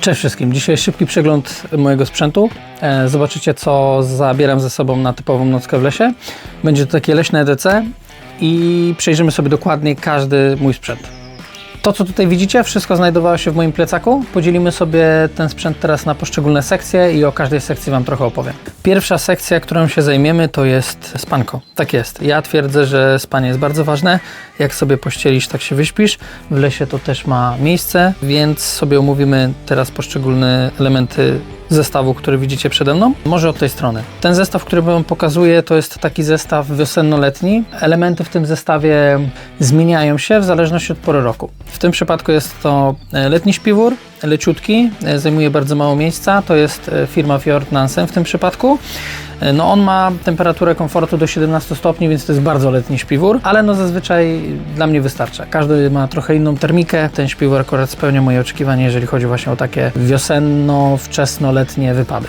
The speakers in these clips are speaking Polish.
Cześć wszystkim. Dzisiaj szybki przegląd mojego sprzętu. E, Zobaczycie, co zabieram ze sobą na typową nockę w lesie. Będzie to takie leśne EDC i przejrzymy sobie dokładnie każdy mój sprzęt. To, co tutaj widzicie, wszystko znajdowało się w moim plecaku. Podzielimy sobie ten sprzęt teraz na poszczególne sekcje i o każdej sekcji Wam trochę opowiem. Pierwsza sekcja, którą się zajmiemy, to jest spanko. Tak jest. Ja twierdzę, że spanie jest bardzo ważne. Jak sobie pościelisz, tak się wyśpisz. W lesie to też ma miejsce, więc sobie omówimy teraz poszczególne elementy zestawu, który widzicie przede mną. Może od tej strony. Ten zestaw, który Wam pokazuję, to jest taki zestaw wiosenno-letni. Elementy w tym zestawie zmieniają się w zależności od pory roku. W tym przypadku jest to e, letni śpiwór, leciutki, e, zajmuje bardzo mało miejsca. To jest e, firma Fjord Nansen w tym przypadku. E, No on ma temperaturę komfortu do 17 stopni, więc to jest bardzo letni śpiwór, ale no zazwyczaj dla mnie wystarcza. Każdy ma trochę inną termikę. Ten śpiwór akurat spełnia moje oczekiwania, jeżeli chodzi właśnie o takie wiosenno-wczesno-letnie wypady.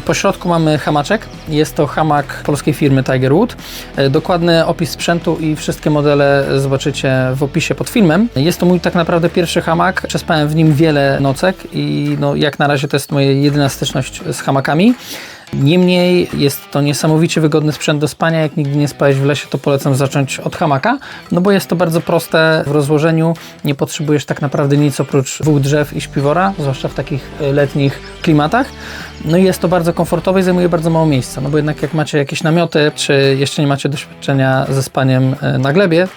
Po środku mamy hamaczek. Jest to hamak polskiej firmy Tigerwood. E, Dokładny opis sprzętu i wszystkie modele zobaczycie w opisie pod filmem. Jest to mój tak naprawdę pierwszy hamak. Przespałem w nim wiele nocek i no, jak na razie to jest moja jedyna styczność z hamakami. Niemniej jest to niesamowicie wygodny sprzęt do spania. Jak nigdy nie spałeś w lesie, to polecam zacząć od hamaka, no bo jest to bardzo proste w rozłożeniu. Nie potrzebujesz tak naprawdę nic oprócz dwóch drzew i śpiwora, zwłaszcza w takich e, letnich klimatach. No i jest to bardzo komfortowe i zajmuje bardzo mało miejsca, no bo jednak jak macie jakieś namioty, czy jeszcze nie macie doświadczenia ze spaniem e, na glebie,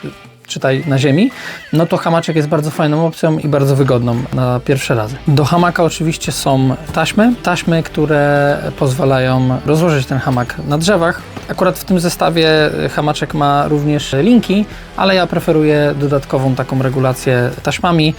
czytaj na ziemi, no to hamaczek jest bardzo fajną opcją i bardzo wygodną na pierwsze razy. Do hamaka oczywiście są taśmy, taśmy, które pozwalają rozłożyć ten hamak na drzewach. Akurat w tym zestawie hamaczek ma również linki, ale ja preferuję dodatkową taką regulację taśmami.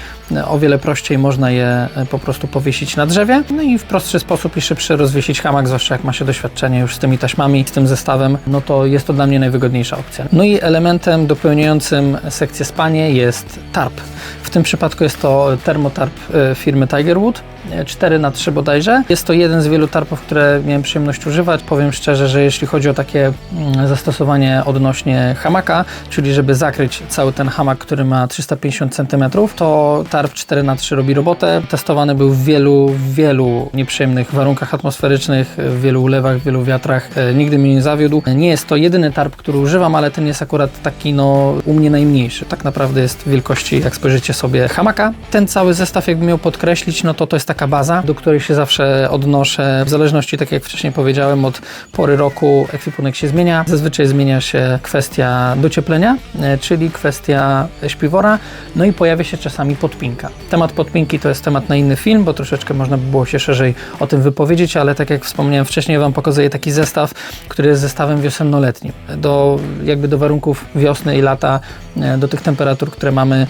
O wiele prościej można je po prostu powiesić na drzewie, no i w prostszy sposób i szybszy rozwiesić hamak, zwłaszcza jak ma się doświadczenie już z tymi taśmami, z tym zestawem, no to jest to dla mnie najwygodniejsza opcja. No i elementem dopełniającym sekcję spanie jest tarp. W tym przypadku jest to termotarp e, firmy Tigerwood, 4 na 3 bodajże. Jest to jeden z wielu tarpów, które miałem przyjemność używać. Powiem szczerze, że jeśli chodzi o takie mm, zastosowanie odnośnie hamaka, czyli żeby zakryć cały ten hamak, który ma 350 cm, to tarp 4 na 3 robi robotę. Testowany był w wielu, wielu nieprzyjemnych warunkach atmosferycznych, w wielu ulewach, w wielu wiatrach. E, Nigdy mnie nie zawiódł. Nie jest to jedyny tarp, który używam, ale ten jest akurat taki no u mnie najmniejszy. Tak naprawdę jest wielkości, jak spojrzycie sobie, hamaka. Ten cały zestaw, jakby miał podkreślić, no to to jest taka baza, do której się zawsze odnoszę. W zależności, tak jak wcześniej powiedziałem, od pory roku ekwipunek się zmienia. Zazwyczaj zmienia się kwestia docieplenia, e, czyli kwestia śpiwora, no i pojawia się czasami podpinka. Temat podpinki to jest temat na inny film, bo troszeczkę można by było się szerzej o tym wypowiedzieć, ale tak jak wspomniałem wcześniej, Wam pokazuję taki zestaw, który jest zestawem wiosenno-letnim. Do, jakby do warunków wiosny i lata, e, do tych temperatur, które mamy,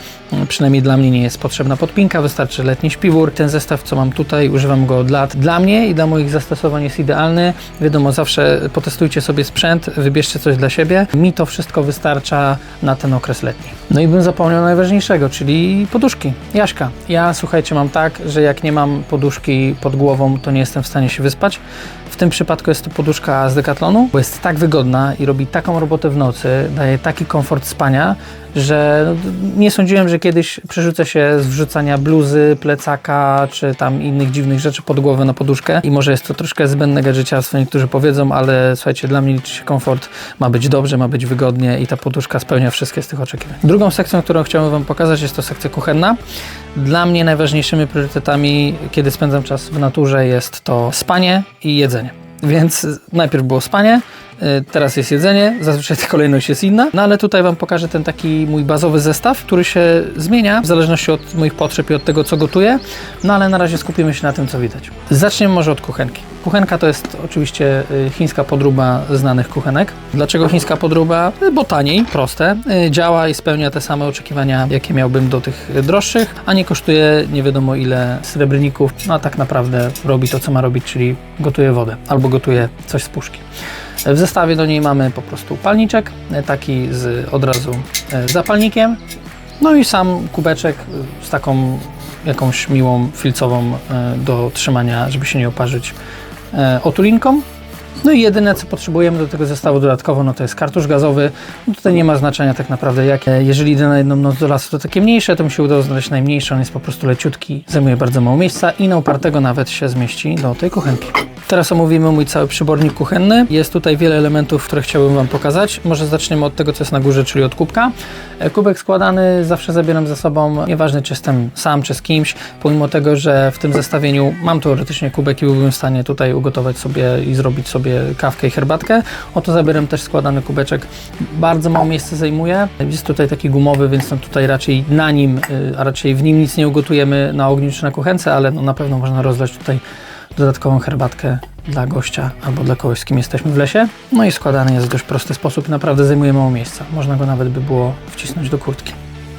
przynajmniej dla mnie nie jest potrzebna podpinka, wystarczy letni śpiwór. Ten zestaw, co mam tutaj, używam go od lat. Dla mnie i dla moich zastosowań jest idealny. Wiadomo, zawsze potestujcie sobie sprzęt, wybierzcie coś dla siebie. Mi to wszystko wystarcza na ten okres letni. No i bym zapomniał najważniejszego, czyli poduszki. Jaśka. Ja, słuchajcie, mam tak, że jak nie mam poduszki pod głową, to nie jestem w stanie się wyspać. W tym przypadku jest to poduszka z Decathlonu, bo jest tak wygodna i robi taką robotę w nocy, daje taki komfort spania, że nie sądziłem, że kiedyś przerzucę się z wrzucania bluzy, plecaka czy tam innych dziwnych rzeczy pod głowę na poduszkę i może jest to troszkę zbędne gadżeciarstwo, niektórzy powiedzą, ale słuchajcie, dla mnie liczy się komfort, ma być dobrze, ma być wygodnie i ta poduszka spełnia wszystkie z tych oczekiwań. Drugą sekcją, którą chciałbym Wam pokazać jest to sekcja kuchenna. Dla mnie najważniejszymi priorytetami, kiedy spędzam czas w naturze jest to spanie i jedzenie. Więc najpierw było spanie, y, teraz jest jedzenie, zazwyczaj ta kolejność jest inna, no ale tutaj Wam pokażę ten taki mój bazowy zestaw, który się zmienia w zależności od moich potrzeb i od tego, co gotuję, no ale na razie skupimy się na tym, co widać. Zaczniemy może od kuchenki. Kuchenka to jest oczywiście y, chińska podróba znanych kuchenek. Dlaczego chińska podróba? Y, Bo taniej, proste, y, działa i spełnia te same oczekiwania, jakie miałbym do tych droższych, a nie kosztuje nie wiadomo ile srebrników, no a tak naprawdę robi to, co ma robić, czyli gotuje wodę albo gotuje coś z puszki. W zestawie do niej mamy po prostu palniczek, taki z od razu zapalnikiem, no i sam kubeczek z taką jakąś miłą filcową do trzymania, żeby się nie oparzyć otulinką. No i jedyne, co potrzebujemy do tego zestawu dodatkowo, no to jest kartusz gazowy. No tutaj nie ma znaczenia tak naprawdę jakie. Jeżeli idę na jedną noc do lasu, to takie mniejsze, to mi się udało znaleźć najmniejsze. On jest po prostu leciutki, zajmuje bardzo mało miejsca i na upartego nawet się zmieści do tej kuchenki. Teraz omówimy mój cały przybornik kuchenny. Jest tutaj wiele elementów, które chciałbym Wam pokazać. Może zaczniemy od tego, co jest na górze, czyli od kubka. E, Kubek składany zawsze zabieram ze sobą, nieważne czy jestem sam, czy z kimś, pomimo tego, że w tym zestawieniu mam teoretycznie kubek i byłbym w stanie tutaj ugotować sobie i zrobić sobie kawkę i herbatkę, oto zabieram też składany kubeczek. Bardzo mało miejsca zajmuje. Jest tutaj taki gumowy, więc no tutaj raczej na nim, y, a raczej w nim nic nie ugotujemy na ogniu czy na kuchence, ale no na pewno można rozlać tutaj dodatkową herbatkę dla gościa albo dla kogoś, z kim jesteśmy w lesie. No i składany jest w dość prosty sposób naprawdę zajmuje mało miejsca. Można go nawet by było wcisnąć do kurtki.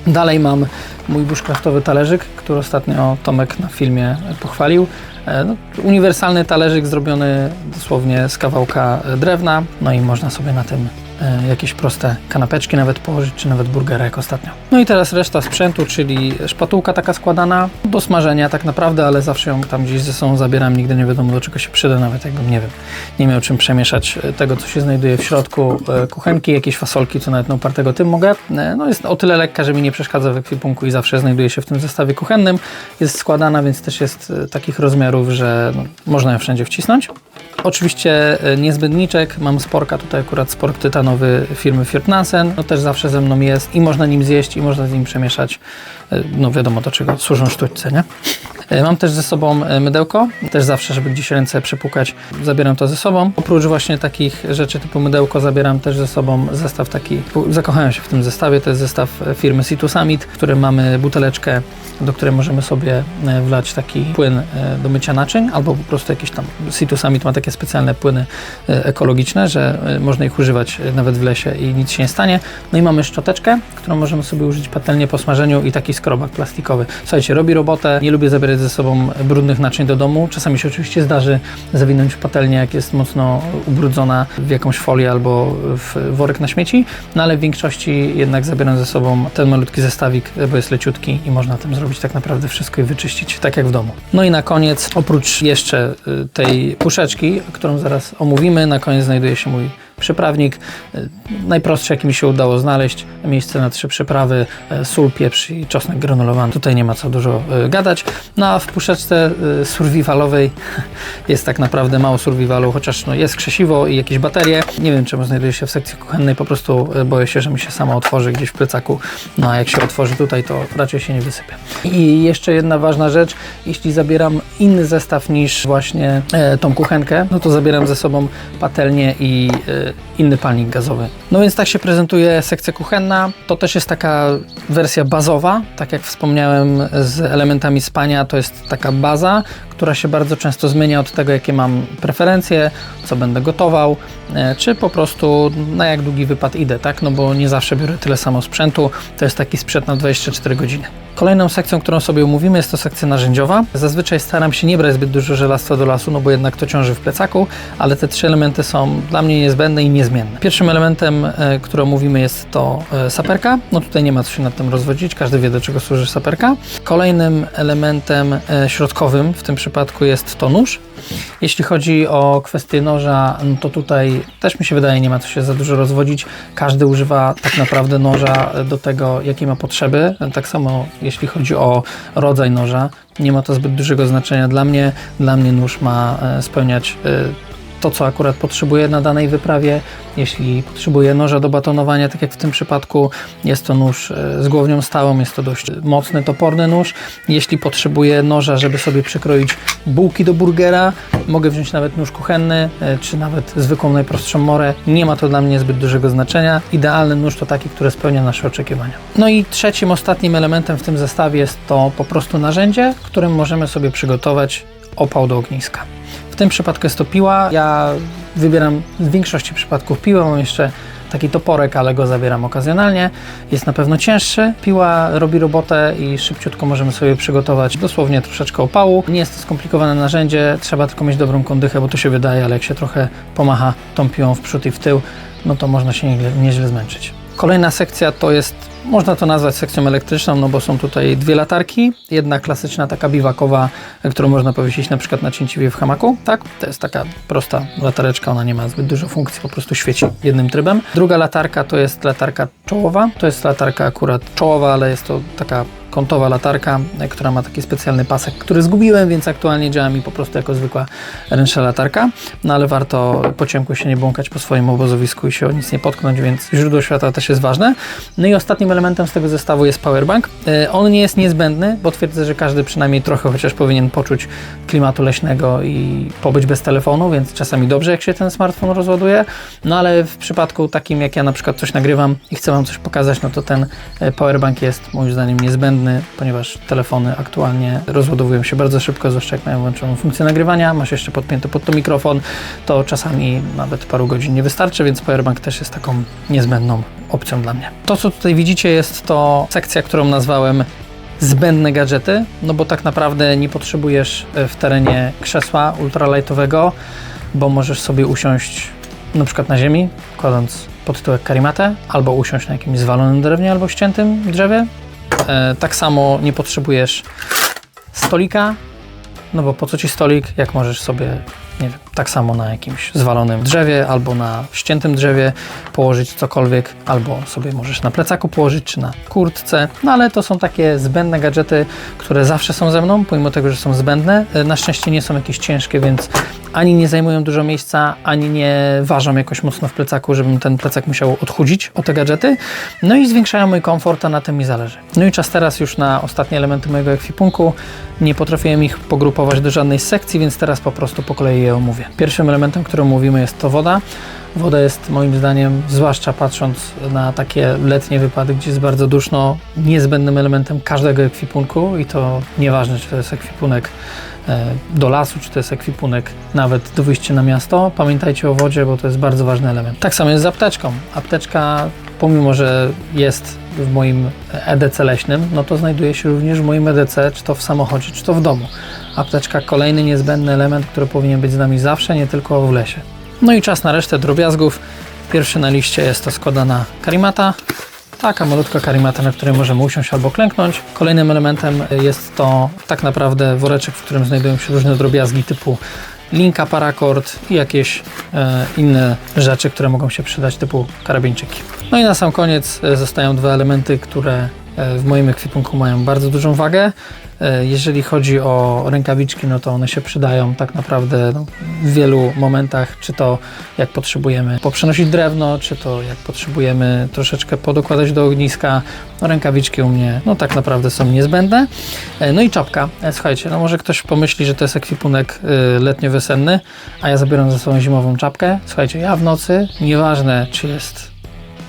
Dalej mam mój bushcraftowy talerzyk, który ostatnio Tomek na filmie pochwalił. E, No, uniwersalny talerzyk zrobiony dosłownie z kawałka drewna, no i można sobie na tym jakieś proste kanapeczki nawet położyć, czy nawet burgera jak ostatnio. No i teraz reszta sprzętu, czyli szpatułka taka składana do smażenia tak naprawdę, ale zawsze ją tam gdzieś ze sobą zabieram, nigdy nie wiadomo do czego się przyda, nawet jakbym, nie wiem, nie miał czym przemieszać e, tego, co się znajduje w środku e, kuchenki, jakieś fasolki, co nawet na upartego tym mogę. E, No jest o tyle lekka, że mi nie przeszkadza w ekwipunku i zawsze znajduje się w tym zestawie kuchennym. Jest składana, więc też jest e, takich rozmiarów, że no, można ją wszędzie wcisnąć. Oczywiście e, niezbędniczek, mam sporka, tutaj akurat spork tytanowy firmy Fjordnansen, no też zawsze ze mną jest i można nim zjeść i można z nim przemieszać, e, no wiadomo do czego służą sztućce, nie? E, Mam też ze sobą e, mydełko, też zawsze, żeby gdzieś ręce przypukać, zabieram to ze sobą. Oprócz właśnie takich rzeczy typu mydełko, zabieram też ze sobą zestaw taki, zakochałem się w tym zestawie, to jest zestaw e, firmy Situ Summit, w którym mamy buteleczkę, do której możemy sobie wlać taki płyn do mycia naczyń, albo po prostu jakiś tam, Situ Summit ma takie specjalne płyny ekologiczne, że można ich używać nawet w lesie i nic się nie stanie. No i mamy szczoteczkę, którą możemy sobie użyć patelnie po smażeniu i taki skrobak plastikowy. Słuchajcie, robi robotę, nie lubię zabierać ze sobą brudnych naczyń do domu. Czasami się oczywiście zdarzy zawinąć patelnię, jak jest mocno ubrudzona w jakąś folię albo w worek na śmieci, no ale w większości jednak zabieram ze sobą ten malutki zestawik, bo jest leciutki i można tym zrobić tak naprawdę wszystko i wyczyścić, tak jak w domu. No i na koniec, oprócz jeszcze y, tej puszeczki, którą zaraz omówimy, na koniec znajduje się mój przyprawnik. Y, Najprostszy, jaki mi się udało znaleźć. Miejsce na trzy przyprawy, y, sól, pieprz i czosnek granulowany. Tutaj nie ma co dużo y, gadać. No a w puszeczce survivalowej jest tak naprawdę mało survivalu, chociaż no, jest krzesiwo i jakieś baterie. Nie wiem, czemu znajduje się w sekcji kuchennej. Po prostu boję się, że mi się sama otworzy gdzieś w plecaku. No a jak się otworzy tutaj, to raczej się nie wysypie. I jeszcze jedna ważna rzecz. Jeśli zabieram inny zestaw niż właśnie e, tą kuchenkę, no to zabieram ze sobą patelnię i e, inny palnik gazowy. No więc tak się prezentuje sekcja kuchenna. To też jest taka wersja bazowa, tak jak wspomniałem z elementami spania, to jest taka baza, która się bardzo często zmienia od tego, jakie mam preferencje, co będę gotował, e, czy po prostu na jak długi wypad idę, tak? No bo nie zawsze biorę tyle samo sprzętu, to jest taki sprzęt na 24 godziny. Kolejną sekcją, którą sobie umówimy, jest to sekcja narzędziowa. Zazwyczaj staram się nie brać zbyt dużo żelastwa do lasu, no bo jednak to ciąży w plecaku, ale te trzy elementy są dla mnie niezbędne i niezmienne. Pierwszym elementem, e, który omówimy, jest to e, saperka. No tutaj nie ma co się nad tym rozwodzić, każdy wie do czego służy saperka. Kolejnym elementem e, środkowym w tym przypadku jest to nóż. Jeśli chodzi o kwestię noża, no to tutaj też mi się wydaje, nie ma co się za dużo rozwodzić. Każdy używa tak naprawdę noża do tego, jakie ma potrzeby. Tak samo jeśli chodzi o rodzaj noża, nie ma to zbyt dużego znaczenia dla mnie. Dla mnie nóż ma e, spełniać e, to, co akurat potrzebuję na danej wyprawie. Jeśli potrzebuję noża do batonowania, tak jak w tym przypadku, jest to nóż e, z głownią stałą, jest to dość mocny, toporny nóż. Jeśli potrzebuję noża, żeby sobie przykroić bułki do burgera, mogę wziąć nawet nóż kuchenny, e, czy nawet zwykłą, najprostszą morę. Nie ma to dla mnie zbyt dużego znaczenia. Idealny nóż to taki, który spełnia nasze oczekiwania. No i trzecim, ostatnim elementem w tym zestawie jest to po prostu narzędzie, którym możemy sobie przygotować opał do ogniska. Tym przypadku jest to piła. Ja wybieram w większości przypadków piłę. Mam jeszcze taki toporek, ale go zabieram okazjonalnie. Jest na pewno cięższy. Piła robi robotę i szybciutko możemy sobie przygotować dosłownie troszeczkę opału. Nie jest to skomplikowane narzędzie, trzeba tylko mieć dobrą kondychę, bo to się wydaje, ale jak się trochę pomacha tą piłą w przód i w tył, no to można się nieźle, nieźle zmęczyć. Kolejna sekcja to jest, można to nazwać sekcją elektryczną, no bo są tutaj dwie latarki. Jedna klasyczna, taka biwakowa, którą można powiesić na przykład na cięciwie w hamaku. Tak, to jest taka prosta latareczka, ona nie ma zbyt dużo funkcji, po prostu świeci jednym trybem. Druga latarka to jest latarka czołowa. To jest latarka akurat czołowa, ale jest to taka kątowa latarka, e, która ma taki specjalny pasek, który zgubiłem, więc aktualnie działa mi po prostu jako zwykła ręczna latarka. No ale warto po ciemku się nie błąkać po swoim obozowisku i się o nic nie potknąć, więc źródło światła też jest ważne. No i ostatnim elementem z tego zestawu jest powerbank. E, on nie jest niezbędny, bo twierdzę, że każdy przynajmniej trochę chociaż powinien poczuć klimatu leśnego i pobyć bez telefonu, więc czasami dobrze jak się ten smartfon rozładuje. No ale w przypadku takim jak ja na przykład coś nagrywam i chcę Wam coś pokazać, no to ten e, powerbank jest moim zdaniem niezbędny ponieważ telefony aktualnie rozładowują się bardzo szybko, zwłaszcza jak mają włączoną funkcję nagrywania, masz jeszcze podpięty pod to mikrofon, to czasami nawet paru godzin nie wystarczy, więc powerbank też jest taką niezbędną opcją dla mnie. To, co tutaj widzicie, jest to sekcja, którą nazwałem zbędne gadżety, no bo tak naprawdę nie potrzebujesz e, w terenie krzesła ultralightowego, bo możesz sobie usiąść na przykład na ziemi, kładąc pod tyłek karimatę, albo usiąść na jakimś zwalonym drewnie albo ściętym drzewie, tak samo nie potrzebujesz stolika, no bo po co ci stolik, jak możesz sobie, nie wiem, tak samo na jakimś zwalonym drzewie albo na ściętym drzewie położyć cokolwiek, albo sobie możesz na plecaku położyć czy na kurtce. No ale to są takie zbędne gadżety, które zawsze są ze mną, pomimo tego, że są zbędne. E, na szczęście nie są jakieś ciężkie, więc ani nie zajmują dużo miejsca, ani nie ważą jakoś mocno w plecaku, żebym ten plecak musiał odchudzić o te gadżety. No i zwiększają mój komfort, a na tym mi zależy. No i czas teraz już na ostatnie elementy mojego ekwipunku. Nie potrafiłem ich pogrupować do żadnej sekcji, więc teraz po prostu po kolei je omówię. Pierwszym elementem, który mówimy jest to woda. Woda jest moim zdaniem, zwłaszcza patrząc na takie letnie wypady, gdzie jest bardzo duszno, niezbędnym elementem każdego ekwipunku i to nieważne, czy to jest ekwipunek do lasu, czy to jest ekwipunek nawet do wyjścia na miasto. Pamiętajcie o wodzie, bo to jest bardzo ważny element. Tak samo jest z apteczką. Apteczka, pomimo że jest w moim EDC leśnym, no to znajduje się również w moim EDC, czy to w samochodzie, czy to w domu. Apteczka kolejny niezbędny element, który powinien być z nami zawsze, nie tylko w lesie. No i czas na resztę drobiazgów. Pierwszy na liście jest to składana karimata. Taka malutka karimata, na której możemy usiąść albo klęknąć. Kolejnym elementem jest to tak naprawdę woreczek, w którym znajdują się różne drobiazgi typu linka, parakord i jakieś e, inne rzeczy, które mogą się przydać typu karabinczyki. No i na sam koniec e, zostają dwa elementy, które w moim ekwipunku mają bardzo dużą wagę. E, jeżeli chodzi o rękawiczki, no to one się przydają tak naprawdę no, w wielu momentach, czy to jak potrzebujemy poprzenosić drewno, czy to jak potrzebujemy troszeczkę podokładać do ogniska. No, rękawiczki u mnie no tak naprawdę są niezbędne. E, no i czapka. E, słuchajcie, no może ktoś pomyśli, że to jest ekwipunek letnio-wiosenny, a ja zabieram ze sobą zimową czapkę. Słuchajcie, ja w nocy, nieważne czy jest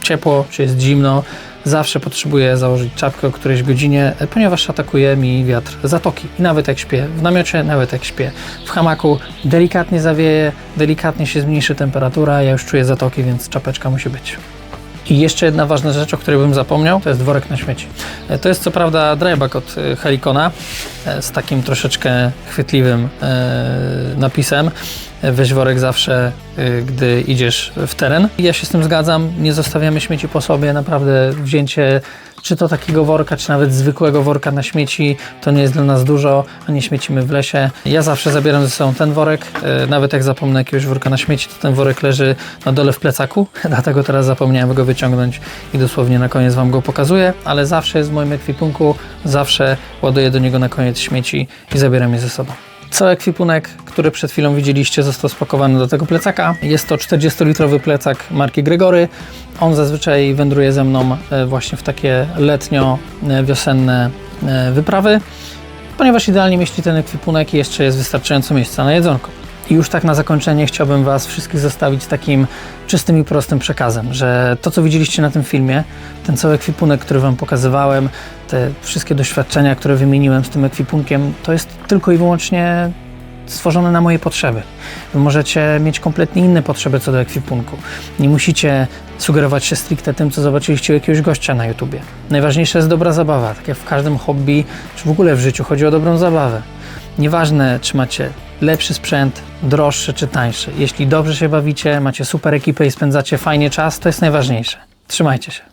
ciepło, czy jest zimno, zawsze potrzebuję założyć czapkę o którejś godzinie, e, ponieważ atakuje mi wiatr zatoki. I nawet jak śpię w namiocie, nawet jak śpię w hamaku, delikatnie zawieje, delikatnie się zmniejszy temperatura, ja już czuję zatoki, więc czapeczka musi być. I jeszcze jedna ważna rzecz, o której bym zapomniał, to jest worek na śmieci. E, to jest co prawda dryback od e, Helikona z takim troszeczkę chwytliwym napisem, weź worek zawsze, gdy idziesz w teren. Ja się z tym zgadzam, nie zostawiamy śmieci po sobie, naprawdę wzięcie czy to takiego worka, czy nawet zwykłego worka na śmieci, to nie jest dla nas dużo, a nie śmiecimy w lesie. Ja zawsze zabieram ze sobą ten worek, y, nawet jak zapomnę jakiegoś worka na śmieci, to ten worek leży na dole w plecaku, dlatego teraz zapomniałem go wyciągnąć i dosłownie na koniec Wam go pokazuję, ale zawsze jest w moim ekwipunku, zawsze ładuję do niego na koniec śmieci i zabieram je ze sobą. Cały ekwipunek, który przed chwilą widzieliście, został spakowany do tego plecaka. Jest to 40-litrowy plecak marki Gregory. On zazwyczaj wędruje ze mną e, właśnie w takie letnio-wiosenne e, wyprawy, ponieważ idealnie mieści ten ekwipunek i jeszcze jest wystarczająco miejsca na jedzonko. I już tak na zakończenie chciałbym Was wszystkich zostawić takim czystym i prostym przekazem, że to, co widzieliście na tym filmie, ten cały ekwipunek, który Wam pokazywałem, te wszystkie doświadczenia, które wymieniłem z tym ekwipunkiem, to jest tylko i wyłącznie stworzone na moje potrzeby. Wy możecie mieć kompletnie inne potrzeby co do ekwipunku. Nie musicie sugerować się stricte tym, co zobaczyliście u jakiegoś gościa na YouTubie. Najważniejsza jest dobra zabawa. Tak jak w każdym hobby, czy w ogóle w życiu chodzi o dobrą zabawę. Nieważne, czy macie lepszy sprzęt, droższy czy tańszy. Jeśli dobrze się bawicie, macie super ekipę i spędzacie fajnie czas, to jest najważniejsze. Trzymajcie się.